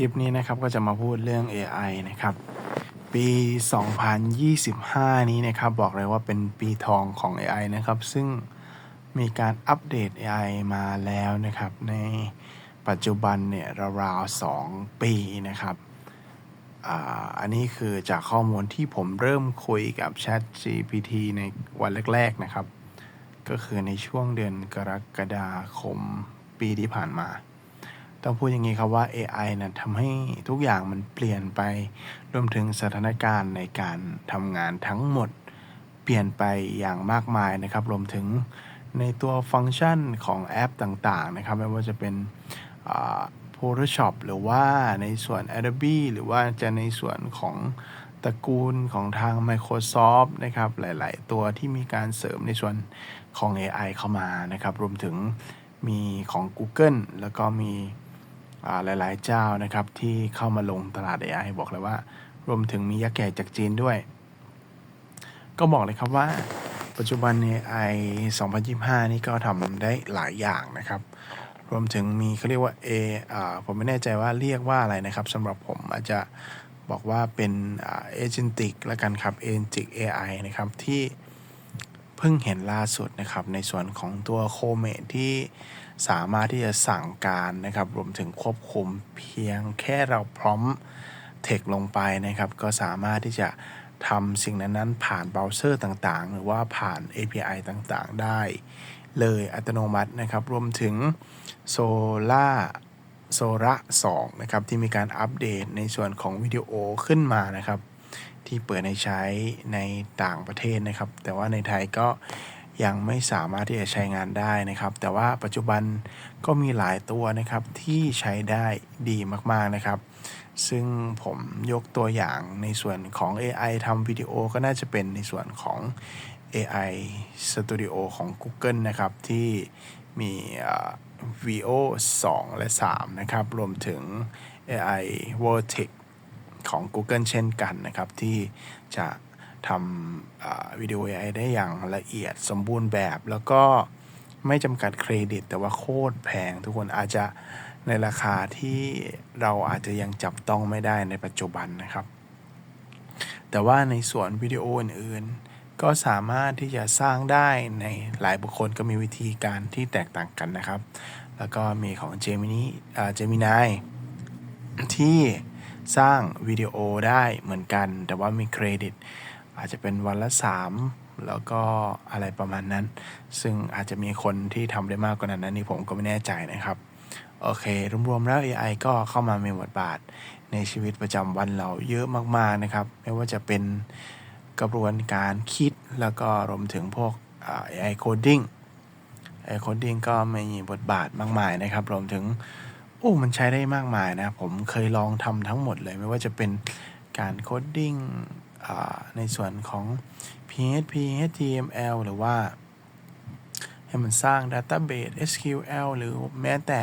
ลิปนี้นะครับก็จะมาพูดเรื่อง AI นะครับ ปี 2025 นี้นะครับบอกเลยว่าเป็นปีทองของ AI นะครับ ซึ่งมีการอัปเดต AI มาแล้วนะครับ ในปัจจุบันเนี่ยราวๆ 2 ปีนะครับออันนี้คือจากข้อมูลที่ผมเริ่มคุยกับ Chat GPT ในวันแรก ๆ นะครับ ก็คือในช่วงเดือนกรกฎาคมปีที่ผ่านมา ต้องพูดอย่างนี้ครับว่า AI นะทำให้ทุกอย่างมันเปลี่ยนไป รวมถึงสถานการณ์ในการทำงานทั้งหมด เปลี่ยนไปอย่างมากมายนะครับ รวมถึงในตัวฟังก์ชันของแอปต่างๆนะครับ ไม่ว่าจะเป็น Photoshop หรือว่าในส่วน Adobe หรือว่าจะในส่วนของตระกูลของทาง Microsoft นะครับ หลาย ๆ ตัวที่มีการเสริมในส่วนของ AI เข้ามานะครับ รวมถึงมีของ Google แล้วก็มี หลายๆ เจ้านะครับที่เข้ามาลงตลาด AI บอกเลยว่า รวมถึงมียักษ์ใหญ่จากจีนด้วย ก็บอกเลยครับว่า ปัจจุบัน AI 2025 นี่ก็ทำได้หลายอย่างนะครับ รวมถึงมีเขาเรียกว่า A อ่าผมไม่แน่ใจว่าเรียกว่าอะไรนะครับสำหรับผมอาจจะบอกว่าเป็นเอ่า agentic ละกันครับ agentic AI นะครับที่ เพิ่งเห็นล่าสุดนะครับในส่วนของตัวโคเมดที่สามารถที่จะสั่งการนะครับรวมถึงควบคุมเพียงแค่เราพร้อมเทคลงไปนะครับ ก็สามารถที่จะทำสิ่งนั้นๆ ผ่านเบราว์เซอร์ต่างๆ หรือว่าผ่าน API ต่างๆ ได้ เลยอัตโนมัตินะครับ รวมถึง Solar โซระ2นะครับที่มีการอัปเดตในส่วนของวิดีโอขึ้นมานะครับ ที่เปิดให้ใช้ในต่างประเทศนะครับ แต่ว่าในไทยก็ยังไม่สามารถที่จะใช้งานได้นะครับ แต่ว่าปัจจุบันก็มีหลายตัวนะครับที่ใช้ได้ดีมากๆนะครับ ซึ่งผมยกตัวอย่างในส่วนของ AI ทำวิดีโอก็น่าจะเป็นในส่วนของ AI Studio ของ Google นะครับ ที่มี VO 2 และ 3 นะครับ รวมถึง AI Vertex ของ Google เช่นกันนะครับ ที่จะทำวิดีโอ AI ได้อย่างละเอียดสมบูรณ์แบบ แล้วก็ไม่จำกัดเครดิต แต่ว่าโคตรแพง ทุกคนอาจจะในราคาที่เราอาจจะยังจับต้องไม่ได้ในปัจจุบันนะครับ แต่ว่าในส่วนวิดีโออื่นๆ ก็สามารถที่จะสร้างได้ในหลายบุคคลก็มีวิธีการที่แตกต่างกันนะครับ แล้วก็มีของ Gemini อ่า Gemini ที่ สร้างวิดีโอได้เหมือนกัน แต่ว่ามีเครดิต อาจจะเป็นวันละ 3 แล้วก็อะไรประมาณนั้น ซึ่งอาจจะมีคนที่ทำได้มากกว่านั้นนะนี่ผมก็ไม่แน่ใจนะครับ โอเค รวมๆแล้ว AI ก็เข้ามามีบทบาท ในชีวิตประจำวันเราเยอะมากๆนะครับ ไม่ว่าจะเป็นกระบวนการคิดแล้วก็รวมถึงพวกอ่า AI coding AI coding ก็มีบทบาทมากมายนะครับ รวมถึง โอ้มันใช้ได้มากมายนะ ผมเคยลองทำทั้งหมดเลยไม่ว่าจะเป็นการโคดดิ้งในส่วนของ PHP HTML หรือว่า ให้มันสร้าง Database SQL หรือแม้แต่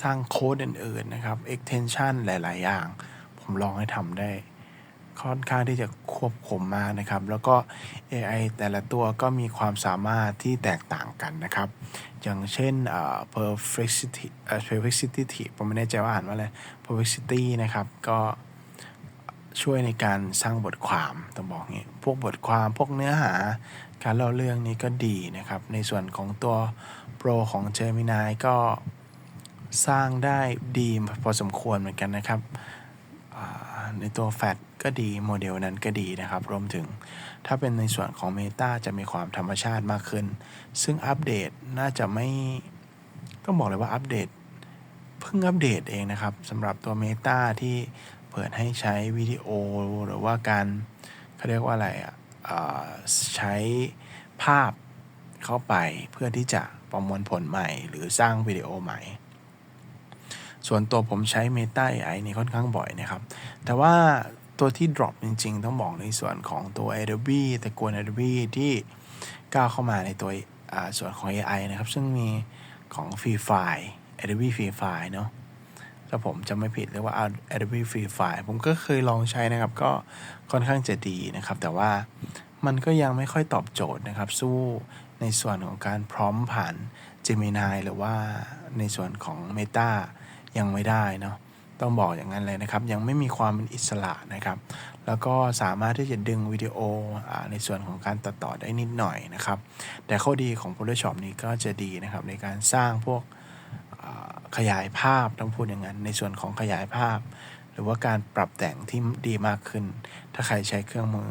สร้างโค้ดอื่นๆนะครับ extension หลาย ๆ อย่าง ผมลองให้ทำได้ ค่อนข้างที่จะควบคุมมากนะครับ แล้วก็ AI แต่ละตัวก็มีความสามารถที่แตกต่างกันนะครับ อย่างเช่น perfectity perfectity ผมไม่แน่ใจว่าอ่านว่าอะไร perfectity นะครับ ก็ช่วยในการสร้างบทความต้องบอกงี้พวกบทความพวกเนื้อหา การเล่าเรื่องนี้ก็ดีนะครับ ในส่วนของตัว Pro ของ Gemini ก็สร้างได้ดีพอสมควรเหมือนกันนะครับ ในตัวแฟตก็ดีโมเดลนั้นก็ดีนะครับ รวมถึงถ้าเป็นในส่วนของ Meta จะมีความธรรมชาติมากขึ้น ซึ่งอัปเดตน่าจะไม่ต้องบอกเลยว่าอัปเดต เพิ่งอัปเดตเองนะครับสำหรับตัว Meta ที่เปิดให้ใช้วิดีโอหรือว่าการเขาเรียกว่าอะไรอะใช้ภาพเข้าไปเพื่อที่จะประมวลผลใหม่ หรือสร้างวิดีโอใหม่ ส่วนตัวผมใช้ Meta AI นี่ค่อนข้างบ่อยนะครับ แต่ว่าตัวที่ drop จริง ๆ ต้องบอกในส่วนของตัว Adobe แต่กวน Adobe ที่ก้าวเข้ามาในตัวส่วนของ AI นะครับ ซึ่งมีของ Free File Adobe Free File เนาะถ้าผมจำไม่ผิดเรียกว่า Adobe Free File ผมก็เคยลองใช้นะครับ ก็ค่อนข้างจะดีนะครับ แต่ว่ามันก็ยังไม่ค่อยตอบโจทย์นะครับ สู้ในส่วนของการพร้อมผ่าน Gemini หรือว่าในส่วนของ Meta ยังไม่ได้เนาะต้องบอกอย่างนั้นเลยนะครับ ยังไม่มีความเป็นอิสระนะครับ แล้วก็สามารถที่จะดึงวิดีโออในส่วนของการตัดต่อได้นิดหน่อยนะครับ แต่ข้อดีของ Photoshop นี้ก็จะดีนะครับ ในการสร้างพวกขยายภาพต้องพูดอย่างนั้น ในส่วนของขยายภาพ หรือว่าการปรับแต่งที่ดีมากขึ้น ถ้าใครใช้เครื่องมือ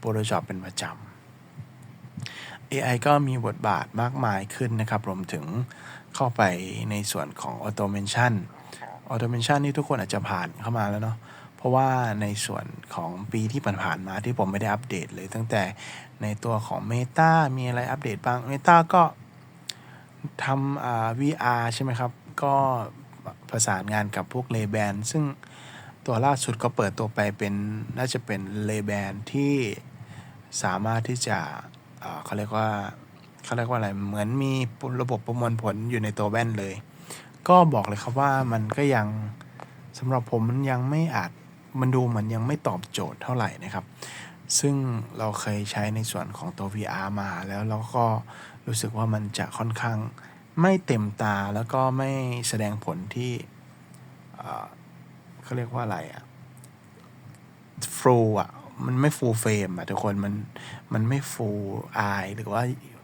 Photoshop เป็นประจำ AI ก็มีบทบาทมากมายขึ้นนะครับ รวมถึง เข้าไปในส่วนของ Automation Automation นี่ทุกคนอาจจะผ่านเข้ามาแล้วเนาะเพราะว่าในส่วนของปีที่ผ่านๆมาที่ผมไม่ได้อัปเดตเลย ตั้งแต่ในตัวของ Meta มีอะไรอัปเดตบ้าง Meta ก็ทำอ่า VR ใช่ไหมครับ ก็ประสานงานกับพวก Ray-Ban ซึ่งตัวล่าสุดก็เปิดตัวไปเป็นน่าจะเป็น Ray-Ban ที่สามารถที่จะอ่าเขาเรียกว่า เขาเรียกว่าอะไร เหมือนมีระบบประมวลผลอยู่ในตัวแว่นเลย ก็บอกเลยครับว่ามันก็ยังสำหรับผมมันยังไม่อาจมันดูเหมือนยังไม่ตอบโจทย์เท่าไหร่นะครับ ซึ่งเราเคยใช้ในส่วนของตัว VR มา แล้วเราก็รู้สึกว่ามันจะค่อนข้างไม่เต็มตาแล้วก็ไม่แสดงผลที่เขาเรียกว่าอะไรอะฟูอะมันไม่ฟูเฟรมอะทุกคนมันมันไม่ฟูอายหรือว่า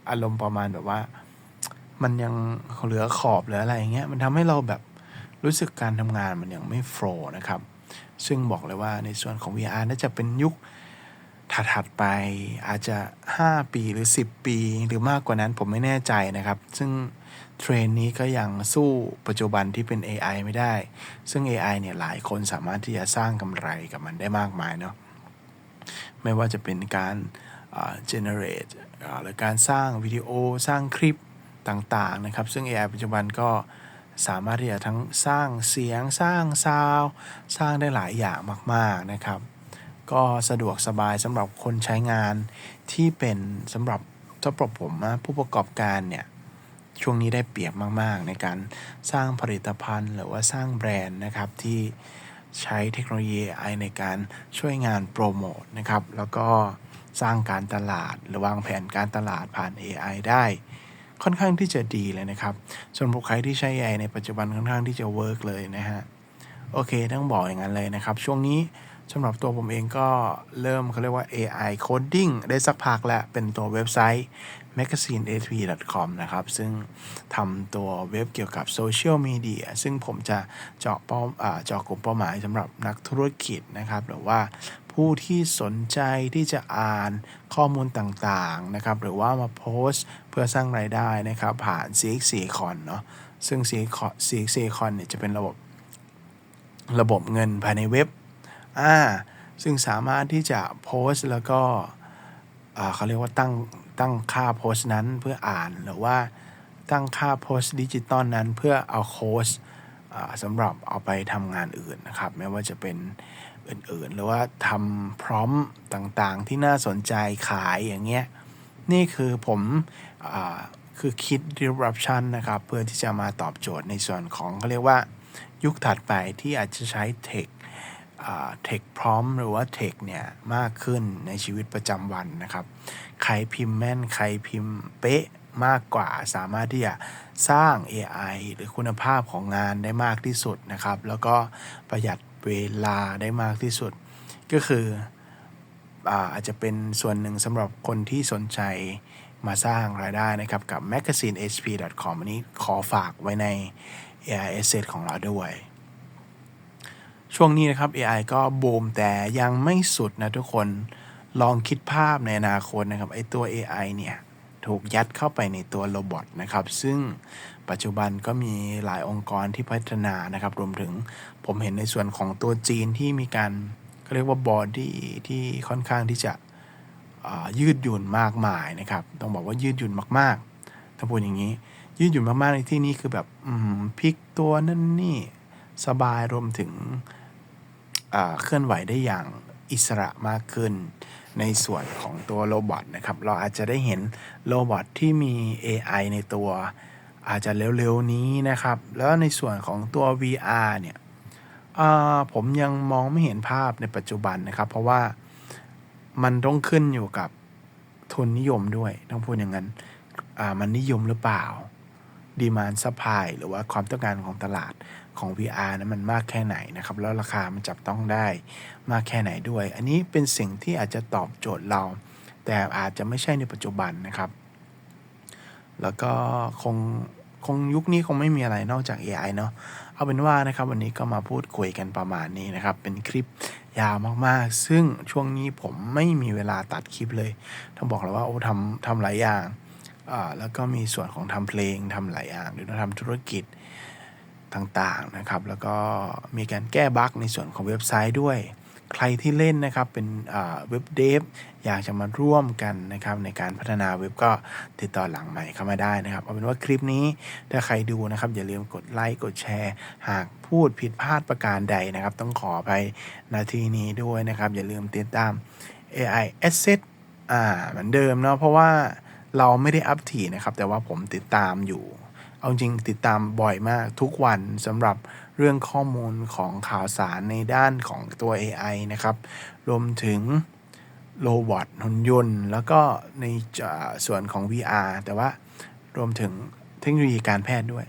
อารมณ์ประมาณแบบว่า มันยังเหลือขอบหรืออะไรอย่างเงี้ยมันทำให้เราแบบรู้สึกการทำงานมันยังไม่โฟล์นะครับ ซึ่งบอกเลยว่าในส่วนของ VR น่าจะเป็นยุคถัดๆไปอาจจะ 5 ปีหรือ 10 ปี หรือมากกว่านั้นผมไม่แน่ใจนะครับ ซึ่งเทรนนี้ก็ยังสู้ปัจจุบันที่เป็น AI ไม่ได้ ซึ่ง AI เนี่ยหลายคนสามารถที่จะสร้างกำไรกับมันได้มากมายเนาะไม่ว่าจะเป็นการ generate หรือการสร้างวิดีโอสร้างคลิปต่างๆนะครับ ซึ่ง AI ปัจจุบันก็สามารถที่จะทั้งสร้างเสียงสร้างซาวสร้างได้หลายอย่างมาก ๆนะครับ ก็สะดวกสบายสำหรับคนใช้งานที่เป็นสำหรับสำหรับผมนะผู้ประกอบการเนี่ยช่วงนี้ได้เปรียบมาก ๆ ในการสร้างผลิตภัณฑ์ หรือว่าสร้างแบรนด์นะครับที่ใช้เทคโนโลยี AI ในการช่วยงานโปรโมทนะครับ แล้วก็ สร้างการตลาด หรือวางแผนการตลาดผ่าน AI ได้ค่อนข้างที่จะดีเลยนะครับ ส่วนผู้ใครที่ใช้ AI ในปัจจุบันค่อนข้างที่จะเวิร์กเลยนะฮะ โอเค ต้องบอกอย่างนั้นเลยนะครับ ช่วงนี้สำหรับตัวผมเองก็เริ่มเขาเรียกว่า AI coding ได้สักพักแล้ว เป็นตัวเว็บไซต์ magazinehp.com นะครับ ซึ่งทำตัวเว็บเกี่ยวกับโซเชียลมีเดียซึ่งผมจะเจาะเป้อ่าเจาะกลุ่มเป้าหมายสำหรับนักธุรกิจนะครับ หรือว่า ผู้ที่สนใจที่จะอ่านข้อมูลต่างๆนะครับหรือว่ามาโพสต์เพื่อสร้างรายได้นะครับผ่าน CX Con เนาะซึ่ง CX Con เนี่ยจะเป็นระบบระบบเงินภายในเว็บอ่าซึ่งสามารถที่จะโพสต์แล้วก็เขาเรียกว่าตั้งตั้งค่าโพสต์นั้นเพื่ออ่านหรือว่าตั้งค่าโพสต์ดิจิตอลนั้นเพื่อเอาโค้ชสำหรับเอาไปทำงานอื่นนะครับ ไม่ว่าจะเป็น อื่นๆ หรือว่าทำพร้อมต่างๆ ที่น่าสนใจขายอย่างเงี้ยนี่คือผมอคือคิด disruption นะครับ เพื่อที่จะมาตอบโจทย์ในส่วนของเขาเรียกว่ายุคถัดไปที่อาจจะใช้เทคเทคพร้อมหรือว่าเทคเนี่ยมากขึ้นในชีวิตประจำวันนะครับ ใครพิมพ์แม่น ใครพิมพ์เป๊ะมากกว่าสามารถที่จะสร้าง AI หรือคุณภาพของงานได้มากที่สุดนะครับ แล้วก็ประหยัด เวลาได้มากที่สุด ก็คืออาอาจจะเป็นส่วนหนึ่งสำหรับคนที่สนใจมาสร้างรายได้นะครับ กับ magazinehp.com อันนี้ขอฝากไว้ใน AI Asset ของเราด้วย ช่วงนี้นะครับ AI ก็บูมแต่ยังไม่สุดนะทุกคนลองคิดภาพในอนาคตนะครับ ไอตัว AI เนี่ย ถูกยัดเข้าไปในตัวโรบอทนะครับ ซึ่งปัจจุบันก็มีหลายองค์กรที่พัฒนานะครับ รวมถึงผมเห็นในส่วนของตัวจีนที่มีการเรียกว่าบอดี้ที่ค่อนข้างที่จะยืดหยุ่นมากมายนะครับ ต้องบอกว่ายืดหยุ่นมากๆ ถ้าพูดอย่างนี้ ยืดหยุ่นมากๆในที่นี้คือแบบพลิกตัวนั่นนี่สบายรวมถึงเคลื่อนไหวได้อย่างอิสระมากขึ้น ในส่วนของตัวโรบอทนะครับ เราอาจจะได้เห็นโรบอทที่มี AI ในตัว อาจจะเร็วๆนี้นะครับ แล้วในส่วนของตัว VR เนี่ยผมยังมองไม่เห็นภาพในปัจจุบันนะครับ เพราะว่ามันต้องขึ้นอยู่กับทุนนิยมด้วย ต้องพูดอย่างนั้น มันนิยมหรือเปล่า ดีมานซัพพลายหรือว่าความต้องการของตลาด ของ VR นั้นมันมากแค่ไหนนะครับ แล้วราคามันจับต้องได้มากแค่ไหนด้วย อันนี้เป็นสิ่งที่อาจจะตอบโจทย์เรา แต่อาจจะไม่ใช่ในปัจจุบันนะครับ แล้วก็คงคงยุคนี้คงไม่มีอะไรนอกจาก AI เนาะเอาเป็นว่านะครับวันนี้ก็มาพูดคุยกันประมาณนี้นะครับ เป็นคลิปยาวมากๆ ซึ่งช่วงนี้ผมไม่มีเวลาตัดคลิปเลยต้องบอกเลยว่าโอ้ทำทำหลายอย่างแล้วก็มีส่วนของทำเพลงทำหลายอย่างหรือทำธุรกิจ ต่างๆนะครับ แล้วก็มีการแก้บั๊กในส่วนของเว็บไซต์ด้วย ใครที่เล่นนะครับเป็นเว็บเดฟอยากจะมาร่วมกันนะครับในการพัฒนาเว็บก็ติดต่อหลังใหม่เข้ามาได้นะครับ เอาเป็นว่าคลิปนี้ถ้าใครดูนะครับ อย่าลืมกดไลค์กดแชร์ หากพูดผิดพลาดประการใดนะครับ ต้องขอไปนาทีนี้ด้วยนะครับ อย่าลืมติดตาม AI Asset อ่าเหมือนเดิมเนาะเพราะว่าเราไม่ได้อัปถี่นะครับ แต่ว่าผมติดตามอยู่ เอาจริงติดตามบ่อยมากทุกวันสำหรับเรื่องข้อมูลของข่าวสารในด้านของตัว AI นะครับ รวมถึงโรบอทหุ่นยนต์ แล้วก็ในส่วนของ VR แต่ว่ารวมถึงเทคโนโลยีการแพทย์ด้วย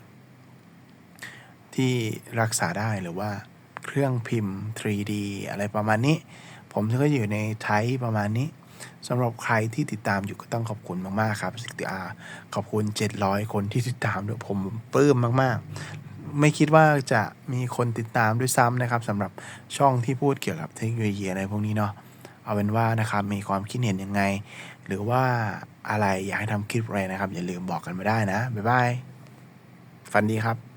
ที่รักษาได้หรือว่าเครื่องพิมพ์ 3D อะไรประมาณนี้ ผมก็อยู่ในไทยประมาณนี้ สำหรับใครที่ติดตามอยู่ก็ต้องขอบคุณมากๆครับสิกอาขอบคุณ 700 คนที่ติดตามด้วยผมปลื้มมากๆ ไม่คิดว่าจะมีคนติดตามด้วยซ้ำนะครับสำหรับช่องที่พูดเกี่ยวกับเทคโนโลยีอะไรพวกนี้เนาะเอาเป็นว่านะครับมีความคิดเห็นยังไง หรือว่าอะไรอยากให้ทำคลิปอะไรนะครับ อย่าลืมบอกกันมาได้นะบ๊ายบายฝันดีครับ